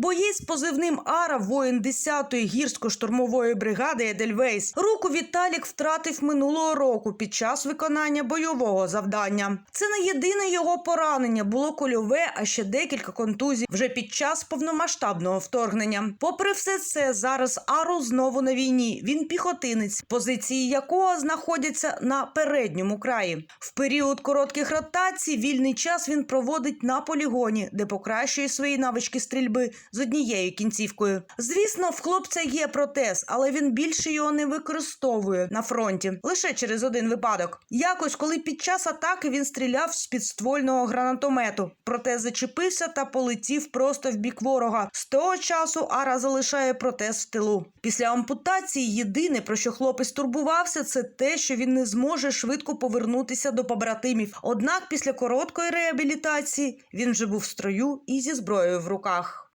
Боєць з позивним Ара, воїн 10-ї гірсько-штурмової бригади Едельвейс. Руку Віталік втратив минулого року під час виконання бойового завдання. Це не єдине його поранення, було кульове, а ще декілька контузій вже під час повномасштабного вторгнення. Попри все це, зараз Ару знову на війні. Він піхотинець, позиції якого знаходяться на передньому краї. В період коротких ротацій вільний час він проводить на полігоні, де покращує свої навички стрільби з однією кінцівкою. Звісно, в хлопця є протез, але він більше його не використовує на фронті лише через один випадок. Якось, коли під час атаки він стріляв з підствольного гранатомету, протез зачепився та полетів просто в бік ворога. З того часу Ара залишає протез в тилу. Після ампутації єдине про що хлопець турбувався, це те, що він не зможе швидко повернутися до побратимів. Однак після короткої реабілітації він вже був в строю і зі зброєю в руках.